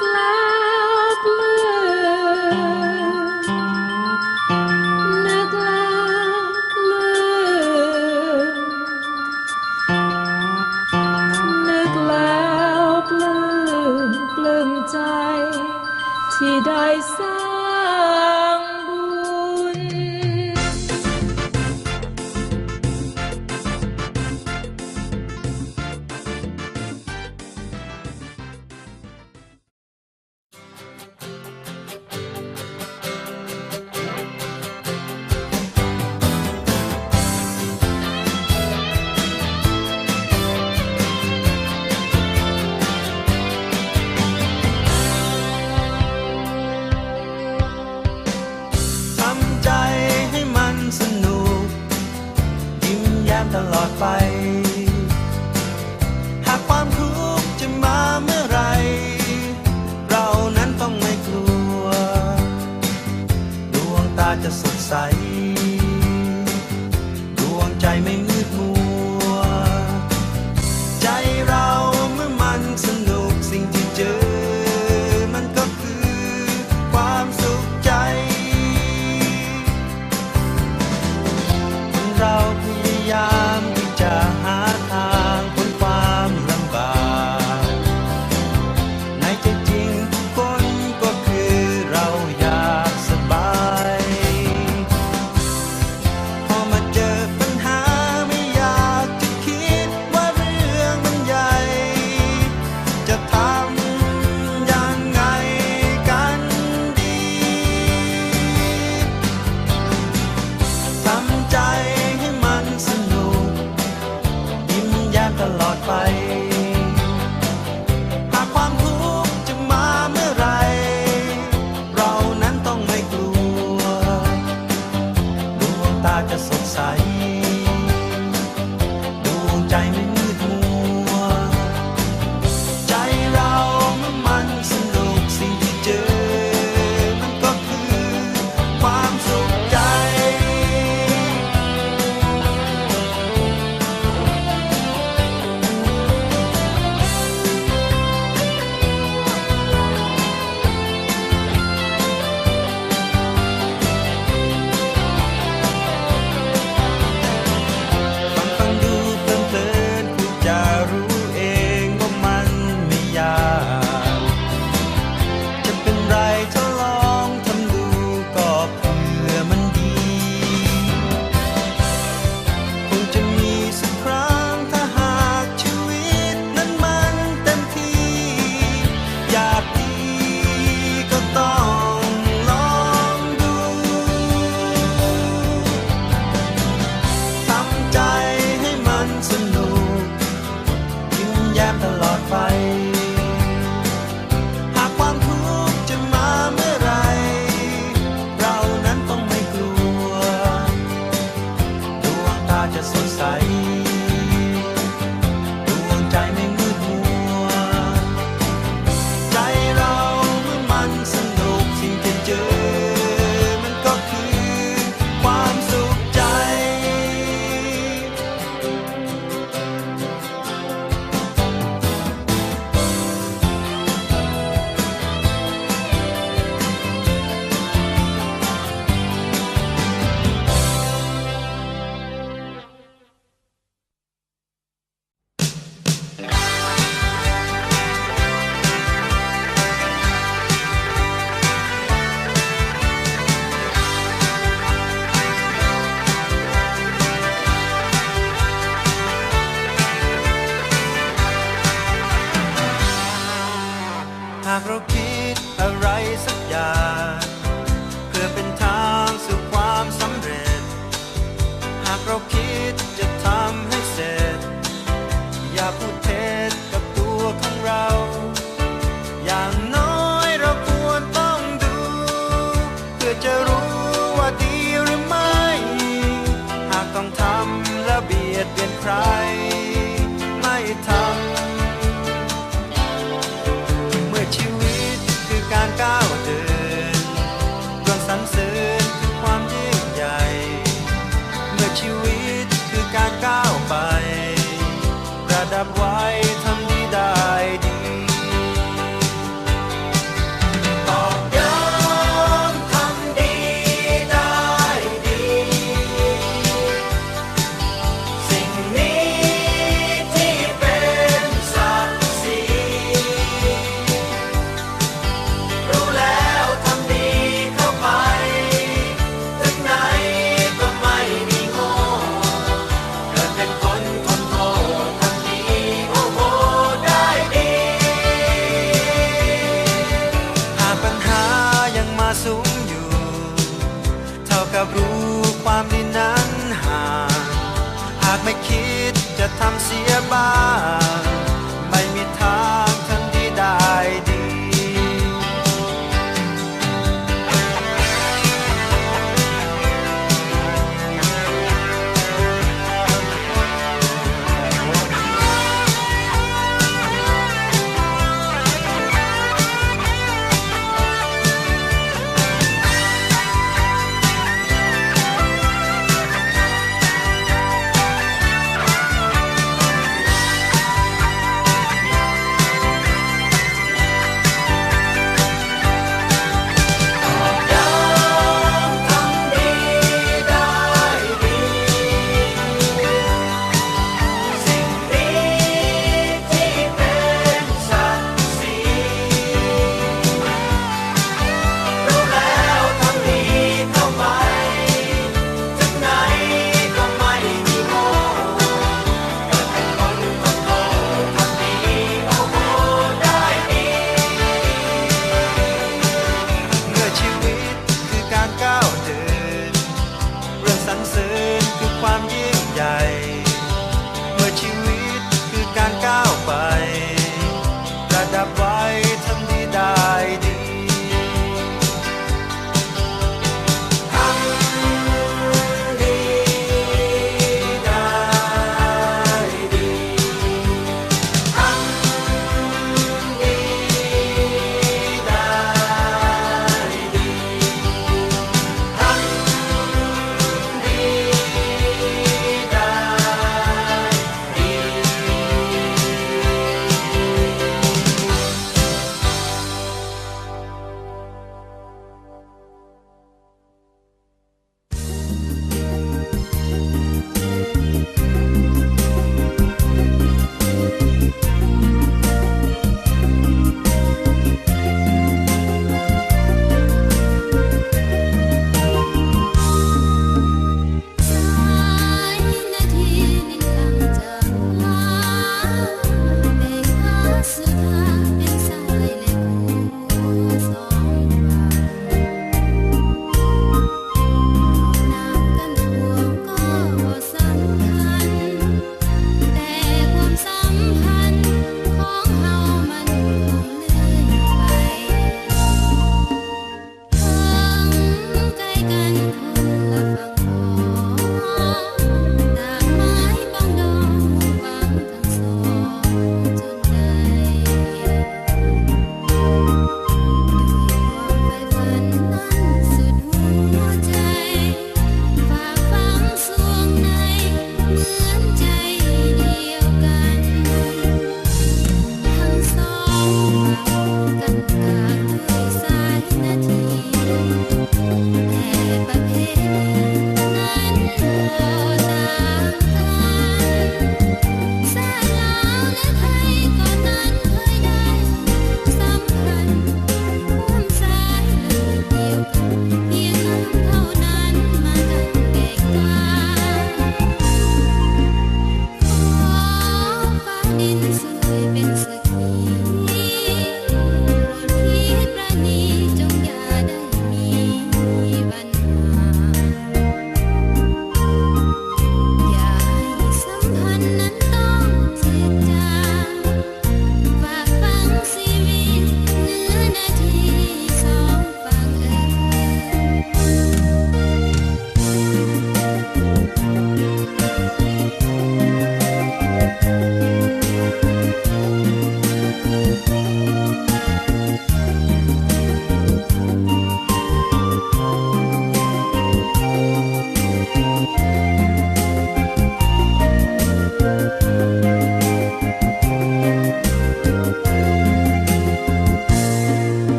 ก จะสดใส สูงอยู่ เท่ากับรู้ความดีนั้นห่าง หากไม่คิดจะทำเสียบ้าง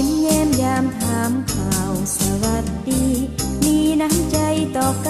ยิ้มแย้มยามถามข่าวสวัสดี มีน้ำใจต่อกัน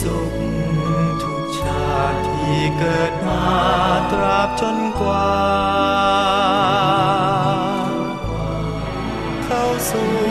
สุข ทุกชาติที่เกิดมาตราบจนกว่า เข้าสู่